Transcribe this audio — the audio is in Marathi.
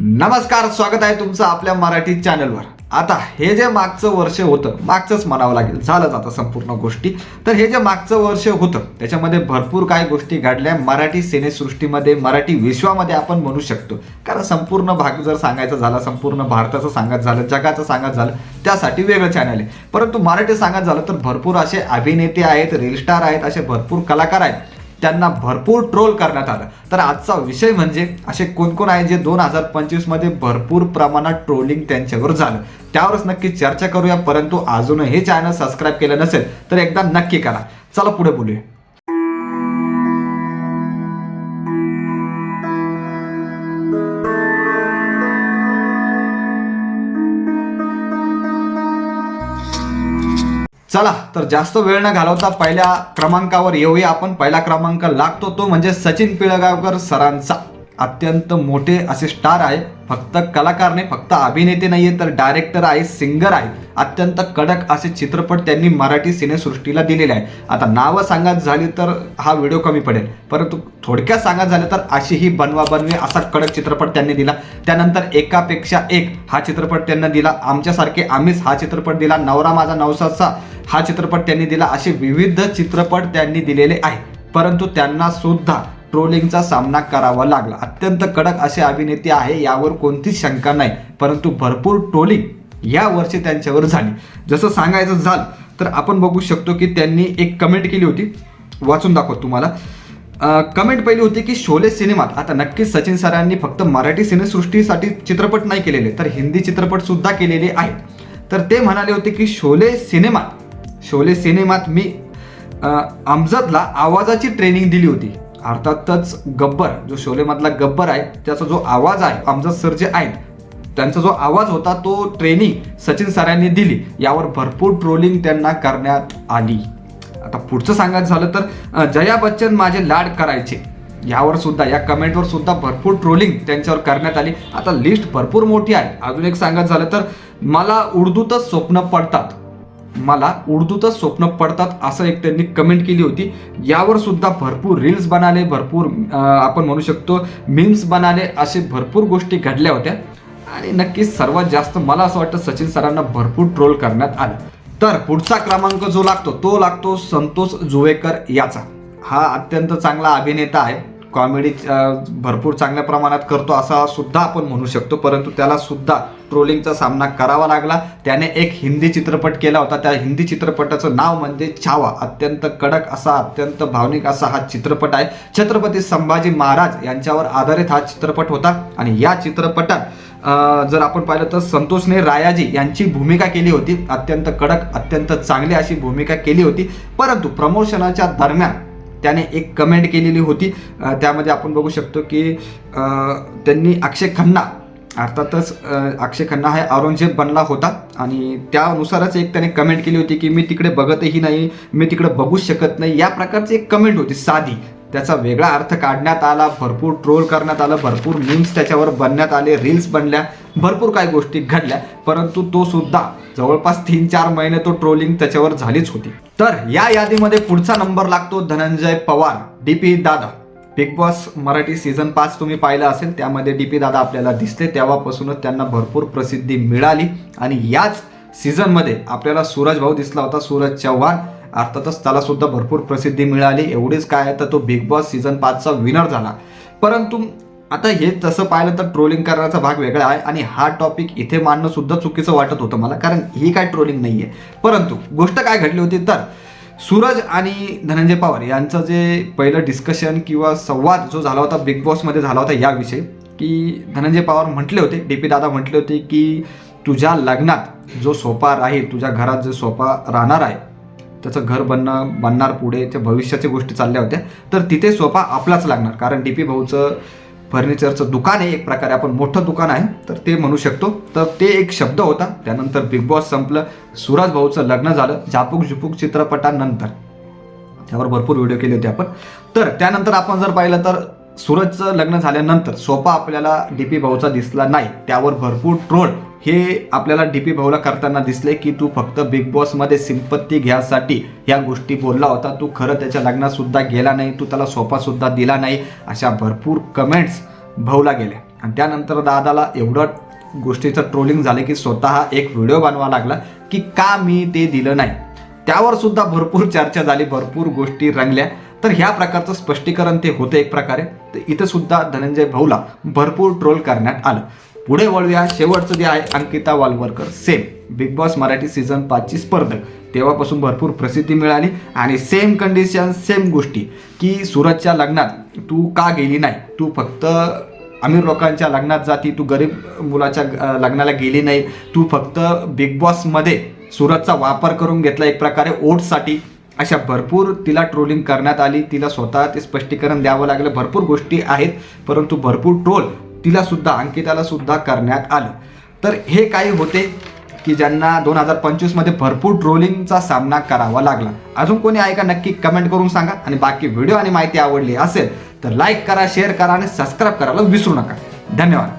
नमस्कार स्वागत आहे तुमचं आपल्या मराठी चॅनलवर. आता हे जे मागचं वर्ष होतं मागचंच म्हणावं लागेल. झालंच आता संपूर्ण गोष्टी. तर हे जे मागचं वर्ष होतं त्याच्यामध्ये भरपूर काही गोष्टी घडल्या. मराठी सिनेसृष्टीमध्ये मराठी विश्वामध्ये आपण म्हणू शकतो. कारण संपूर्ण भाग जर सांगायचं झाला संपूर्ण भारताचं सांगत झालं जगाचं सांगत झालं त्यासाठी वेगळं चॅनल आहे. परंतु मराठी सांगत झालं तर भरपूर असे अभिनेते आहेत रील स्टार आहेत असे भरपूर कलाकार आहेत. त्यांना भरपूर ट्रोल करण्यात आलं. तर आजचा विषय म्हणजे असे कोणकोण आहे जे दोन हजार पंचवीसमध्ये भरपूर प्रमाणात ट्रोलिंग त्यांच्यावर झालं. त्यावरच नक्की चर्चा करूया परंतु अजूनही हे चॅनल सबस्क्राईब केलं नसेल तर एकदा नक्की करा. चला पुढे बोलूया. चला तर जास्त वेळ न घालवता पहिल्या क्रमांकावर येऊया आपण. पहिला क्रमांक लागतो तो म्हणजे सचिन पिळगावकर सरांचा. अत्यंत मोठे असे स्टार आहे फक्त कलाकार नाही फक्त अभिनेते नाहीये तर डायरेक्टर आहे सिंगर आहे अत्यंत कडक असे चित्रपट त्यांनी मराठी सिनेसृष्टीला दिलेले आहे आता नावं सांगत झाली तर हा व्हिडिओ कमी पडेल. परंतु थोडक्यात सांगत झालं तर अशी ही बनवा बनवी असा कडक चित्रपट त्यांनी दिला. त्यानंतर एकापेक्षा एक हा चित्रपट त्यांना दिला. आमच्यासारखे आम्हीच हा चित्रपट दिला. नवरा माझा नवसाचा हा चित्रपट त्यांनी दिला. असे विविध चित्रपट त्यांनी दिलेले आहे परंतु त्यांना सुद्धा ट्रोलिंगचा सामना करावा लागला. अत्यंत कडक असे अभिनेते आहे यावर कोणतीच शंका नाही. परंतु भरपूर ट्रोलिंग या वर्षी त्यांच्यावर झाली. जसं सांगायचं झालं तर आपण बघू शकतो की त्यांनी एक कमेंट केली होती. वाचून दाखव तुम्हाला. कमेंट पहिली होती की शोले सिनेमात आता नक्कीच सचिन सरांनी फक्त मराठी सिनेसृष्टीसाठी चित्रपट नाही केलेले तर हिंदी चित्रपट सुद्धा केलेले आहेत. तर ते म्हणाले होते की शोले सिनेमात शोले सिनेमात मी अमजदला आवाजाची ट्रेनिंग दिली होती. अर्थातच गब्बर जो शोलेमधला गब्बर आहे त्याचा जो आवाज आहे अमजद सर जे आहेत त्यांचा जो आवाज होता तो ट्रेनिंग सचिन सरांनी दिली. यावर भरपूर ट्रोलिंग त्यांना करण्यात आली. आता पुढचं सांगायचं झालं तर जया बच्चन माझे लाड करायचे. यावर सुद्धा या कमेंटवर सुद्धा भरपूर ट्रोलिंग त्यांच्यावर करण्यात आली. आता लिस्ट भरपूर मोठी आहे. अजून एक सांगायचं झालं तर मला उर्दूतच स्वप्न पडतात. मला उर्दूतच स्वप्न पडतात असं एक त्यांनी कमेंट केली होती. यावर सुद्धा भरपूर रील्स बनाले भरपूर आपण म्हणू शकतो मीम्स बनाले असे भरपूर गोष्टी घडल्या होत्या. आणि नक्कीच सर्वात जास्त मला असं वाटतं सचिन सरांना भरपूर ट्रोल करण्यात आलं. तर पुढचा क्रमांक जो लागतो तो लागतो संतोष जुवेकर याचा. हा अत्यंत चांगला अभिनेता आहे. कॉमेडी भरपूर चांगल्या प्रमाणात करतो असा सुद्धा आपण म्हणू शकतो परंतु त्याला सुद्धा ट्रोलिंगचा सामना करावा लागला. त्याने एक हिंदी चित्रपट केला होता. त्या हिंदी चित्रपटाचं नाव म्हणजे छावा अत्यंत कडक असा अत्यंत भावनिक असा हा चित्रपट आहे. छत्रपती संभाजी महाराज यांच्यावर आधारित हा चित्रपट होता. आणि या चित्रपटात जर आपण पाहिलं तर संतोषने रायाजी यांची भूमिका केली होती. अत्यंत कडक अत्यंत चांगली अशी भूमिका केली होती. परंतु प्रमोशनाच्या दरम्यान त्याने एक कमेंट केलेली होती. त्यामध्ये आपण बघू शकतो की त्यांनी अक्षय खन्ना अर्थातच अक्षय खन्ना हा औरंगजेब बनला होता आणि त्यानुसारच एक त्याने कमेंट केली होती की मी तिकडे बघतही नाही मी तिकडे बघूच शकत नाही. या प्रकारची एक कमेंट होती साधी. त्याचा वेगळा अर्थ काढण्यात आला भरपूर ट्रोल करण्यात आलं भरपूर मीम्स त्याच्यावर बनण्यात आले रील्स बनल्या भरपूर काही गोष्टी घडल्या. परंतु तो सुद्धा जवळपास तीन चार महिने तो ट्रोलिंग त्याच्यावर झालीच होती. तर या यादीमध्ये पुढचा नंबर लागतो Dhananjay Pawar D P Dada. Big boss Marathi season पाच तुम्ही पाहिलं असेल त्यामध्ये डी पी दादा आपल्याला दिसले. तेव्हापासूनच त्यांना भरपूर प्रसिद्धी मिळाली. आणि याच सीझनमध्ये आपल्याला सूरज भाऊ दिसला होता सूरज चव्हाण. अर्थातच त्याला सुद्धा भरपूर प्रसिद्धी मिळाली. एवढीच काय आहे तर तो बिग बॉस सीझन पाचचा विनर झाला. परंतु आता हे तसं पाहिलं तर ट्रोलिंग करण्याचा भाग वेगळा आहे. आणि हा टॉपिक इथे मांडणं सुद्धा चुकीचं वाटत होतं मला कारण ही काय ट्रोलिंग नाही आहे परंतु गोष्ट काय घडली होती तर सूरज आणि धनंजय पवार यांचं जे पहिलं डिस्कशन किंवा संवाद जो झाला होता बिग बॉसमध्ये झाला होता याविषयी की धनंजय पवार म्हटले होते डी पी दादा म्हटले होते की तुझ्या लग्नात जो सोपा राहील तुझ्या घरात जो सोपा राहणार आहे त्याचं घर बनणं बनणार पुढे त्या भविष्याच्या गोष्टी चालल्या होत्या तर तिथे सोपा आपलाच लागणार. कारण डी पी भाऊचं फर्निचरचं दुकान आहे एक प्रकारे आपण मोठं दुकान आहे तर ते म्हणू शकतो. तर ते एक शब्द होता. त्यानंतर बिग बॉस संपलं. सूरज भाऊचं लग्न झालं. झापूक झुपूक चित्रपटानंतर. त्यावर भरपूर व्हिडिओ केले होते आपण. तर त्यानंतर आपण जर पाहिलं तर सूरजचं लग्न झाल्यानंतर सोपा आपल्याला डी पी भाऊचा दिसला नाही. त्यावर भरपूर ट्रोल. हे आपल्याला डी पी भाऊला करताना दिसले की तू फक्त बिग बॉसमध्ये सिंपत्ती घ्यासाठी या गोष्टी बोलला होता. तू खरं त्याच्या लग्नातसुद्धा गेला नाही तू त्याला सोफासुद्धा दिला नाही अशा भरपूर कमेंट्स भाऊला गेल्या. आणि त्यानंतर दादाला एवढं गोष्टीचं ट्रोलिंग झालं की स्वतः एक व्हिडिओ बनवा लागला की का मी ते दिलं नाही. त्यावर सुद्धा भरपूर चर्चा झाली भरपूर गोष्टी रंगल्या. तर ह्या प्रकारचं स्पष्टीकरण ते होतं एक प्रकारे. तर इथंसुद्धा धनंजय भाऊला भरपूर ट्रोल करण्यात आलं. पुढे वळूया. शेवटचं जे आहे Ankita Walvarkar. Same big boss Marathi season पाचची स्पर्धक. तेव्हापासून भरपूर प्रसिद्धी मिळाली आणि सेम कंडिशन सेम गोष्टी. की सुरतच्या लग्नात तू का गेली नाही? तू फक्त अमीर लोकांच्या लग्नात जाती तू गरीब मुलाच्या लग्नाला गेली नाही. तू फक्त बिग बॉसमध्ये सुरतचा वापर करून घेतला एक प्रकारे ओटसाठी. अशा भरपूर तिला ट्रोलिंग करण्यात आली. तिला स्वतः ते स्पष्टीकरण द्यावं लागलं. भरपूर गोष्टी आहेत परंतु भरपूर ट्रोल तिला सुद्धा अंकिताला सुद्धा करण्यात आलं. तर हे काही होते की ज्यांना दोन हजार पंचवीसमध्ये भरपूर ट्रोलिंगचा सामना करावा लागला. अजून कोणी आहे का नक्की कमेंट करून सांगा. आणि बाकी व्हिडिओ आणि माहिती आवडली असेल तर लाईक करा शेअर करा आणि सबस्क्राईब करायला विसरू नका. धन्यवाद.